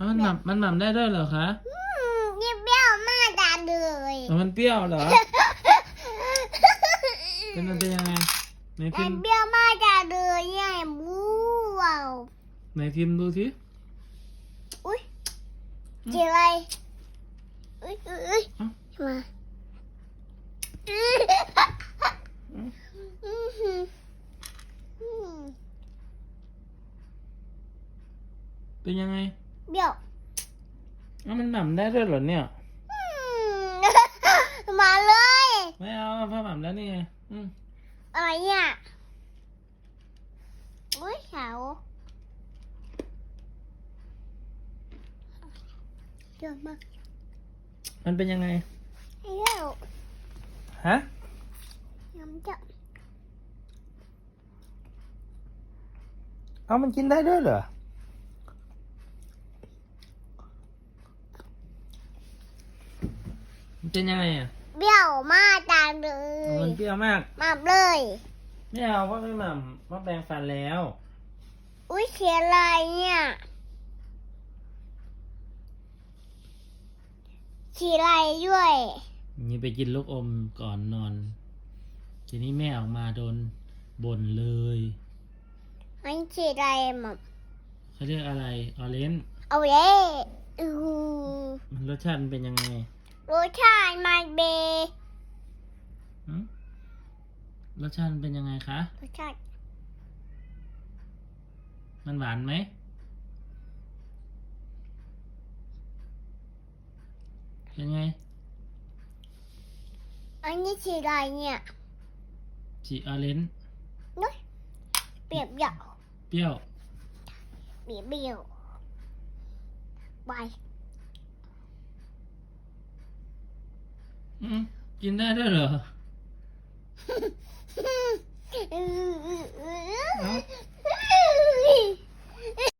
อ้าวมันหม่ำมันหม่ำได้ด้วยเหรอคะอืมยิ่งเปรี้ยวมากจังเลยอ๋อมันเปรี้ยวเหรอ เป็นมันเป็นยังไงไหนพิมันมพ์เปรี้ยวมากจังเลยเนี่ยบูว้าวไหนพิมพ์ดูสิอุ้ยเจออะไรอุ้ยอุ้ยอุ้ยเอ้ามาอืมอืมอืมเป็นยังไง เปรี้ยวอ้าวมันหม่ำได้ด้วยเหรอเนี่ยอืมมาเลย ไม่เอาพ่อหม่ำแล้วนี่ไงอืมอะไรเนี่ยอุ้ยขาวเยอะมากมันเป็นยังไงให้เร็วฮะน้ำจะเอามันกินได้ด้วยเหรอ มันเป็นยังไงอะเบี้ยวมากจังเลอ๋อมันยเปรี้ยวมาก มาเลย ไม่เอาเพราะไม่หม่ำเพราะแปรงฟันแล้ว อุ้ยเขียนอะไรเนี่ยสีอะไรด้วย นี่ไปกินลูกอมก่อนนอน ทีนี้แม่ออกมาโดนบ่นเลยมันสีอะไรหมดเขาเรียกอะไรออเรนจ์เอาเย้อือมันรสชาติมันเป็นยังไง รสชาติมันเบหึรสชาติมันเป็นยังไงคะ รสชาติมันหวานไหม เป็นไง อันนี้สีอะไรเนี่ยสีออเรนจ์นุ้ยเปรียบเดียวเปรี้ยว เปรียบเดียวไป อืมกินได้ด้วยเหรออื